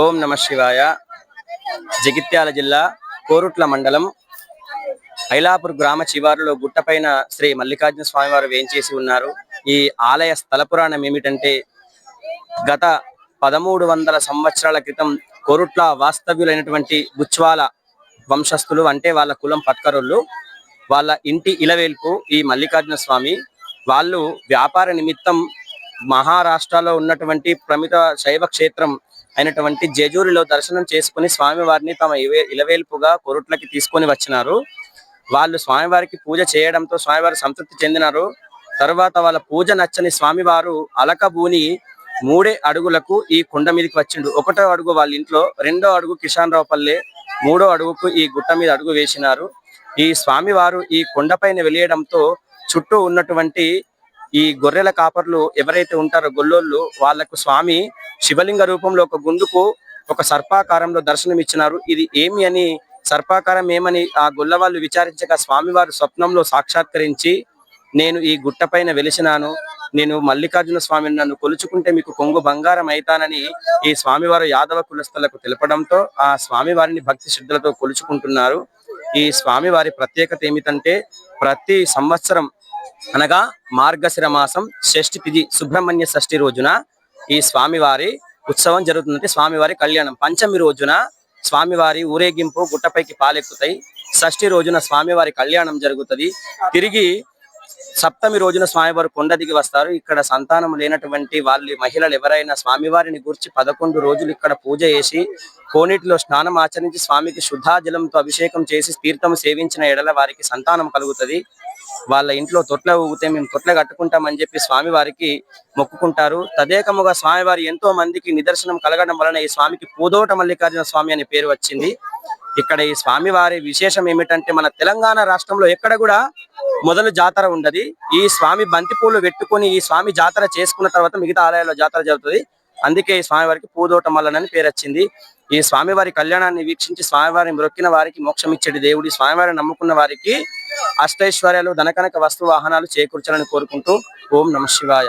ఓం నమ శివాయ. జగిత్యాల జిల్లా కోరుట్ల మండలం ఐలాపూర్ గ్రామ శివారులో గుట్టపైన శ్రీ మల్లికార్జున స్వామివారు వేయించేసి ఉన్నారు. ఈ ఆలయ స్థల పురాణం ఏమిటంటే గత పదమూడు వందల సంవత్సరాల క్రితం కోరుట్ల వాస్తవ్యులైనటువంటి బుచ్వాల వంశస్థులు అంటే వాళ్ళ కులం పత్కరులు వాళ్ళ ఇంటి ఇలవేల్పు ఈ మల్లికార్జున స్వామి. వాళ్ళు వ్యాపార నిమిత్తం మహారాష్ట్రలో ఉన్నటువంటి ప్రమిత శైవ క్షేత్రం అయినటువంటి జేజూరిలో దర్శనం చేసుకుని స్వామివారిని తమ ఇలవేల్పుగా కొరుట్లకి తీసుకొని వచ్చినారు. వాళ్ళు స్వామివారికి పూజ చేయడంతో స్వామివారు సంతృప్తి చెందినారు. తర్వాత వాళ్ళ పూజ నచ్చని స్వామివారు అలకబూని మూడే అడుగులకు ఈ కొండ మీదకి వచ్చిండు. ఒకటో అడుగు వాళ్ళ ఇంట్లో రెండో అడుగు కిషాన్ రావు పల్లె మూడో అడుగుకు ఈ గుట్ట మీద అడుగు వేసినారు. ఈ స్వామివారు ఈ కొండపైన వెలియడంతో చుట్టూ ఉన్నటువంటి ఈ గొర్రెల కాపర్లు ఎవరైతే ఉంటారో గొల్లోళ్ళు వాళ్ళకు స్వామి శివలింగ రూపంలో ఒక గుండుకు ఒక సర్పాకారంలో దర్శనం ఇచ్చినారు. ఇది ఏమి అని సర్పాకారం ఏమని ఆ గొల్ల వాళ్ళు విచారించగా స్వామివారు స్వప్నంలో సాక్షాత్కరించి నేను ఈ గుట్టపైన వెలిసినాను నేను మల్లికార్జున స్వామిని నన్ను కొలుచుకుంటే మీకు కొంగు బంగారం అయితానని ఈ స్వామివారు యాదవ కులస్థలకు తెలపడంతో ఆ స్వామివారిని భక్తి శ్రద్ధలతో కొలుచుకుంటున్నారు. ఈ స్వామివారి ప్రత్యేకత ఏమిటంటే ప్రతి సంవత్సరం అనగా మార్గశిర మాసం షష్ఠి తిథి సుబ్రహ్మణ్య షష్ఠి రోజున ఈ స్వామివారి ఉత్సవం జరుగుతుంది స్వామివారి కళ్యాణం. పంచమి రోజున స్వామివారి ఊరేగింపు గుట్టపైకి పాలెక్కుతాయి. షష్ఠి రోజున స్వామివారి కళ్యాణం జరుగుతుంది. తిరిగి సప్తమి రోజున స్వామివారు కొండ దిగి వస్తారు. ఇక్కడ సంతానం లేనటువంటి వాళ్ళు మహిళలు ఎవరైనా స్వామివారిని గురించి పదకొండు రోజులు ఇక్కడ పూజ చేసి కోనేటిలో స్నానం ఆచరించి స్వామికి శుద్ధాజలంతో అభిషేకం చేసి తీర్థం సేవించిన ఎడల వారికి సంతానం కలుగుతుంది. వాళ్ళ ఇంట్లో తొట్ల ఊగితే మేము తొట్ల కట్టుకుంటామని చెప్పి స్వామివారికి మొక్కుకుంటారు. తదేకముగా స్వామివారి ఎంతో మందికి నిదర్శనం కలగడం వలన ఈ స్వామికి పూదోట మల్లికార్జున స్వామి అనే పేరు వచ్చింది. ఇక్కడ ఈ స్వామివారి విశేషం ఏమిటంటే మన తెలంగాణ రాష్ట్రంలో ఎక్కడ కూడా మొదలు జాతర ఉండదు. ఈ స్వామి బంతిపూలు పెట్టుకొని ఈ స్వామి జాతర చేసుకున్న తర్వాత మిగతా ఆలయాల్లో జాతర జరుగుతుంది. అందుకే ఈ స్వామివారికి పూదోట మల్లనని పేరు వచ్చింది. ఈ స్వామివారి కళ్యాణాన్ని వీక్షించి స్వామివారిని మొక్కిన వారికి మోక్షం ఇచ్చేది దేవుడి స్వామివారిని నమ్ముకున్న వారికి అష్టైశ్వర్యాలు ధనకనక వస్తు వాహనాలు చేకూర్చాలని కోరుకుంటూ ఓం నమ శివాయ.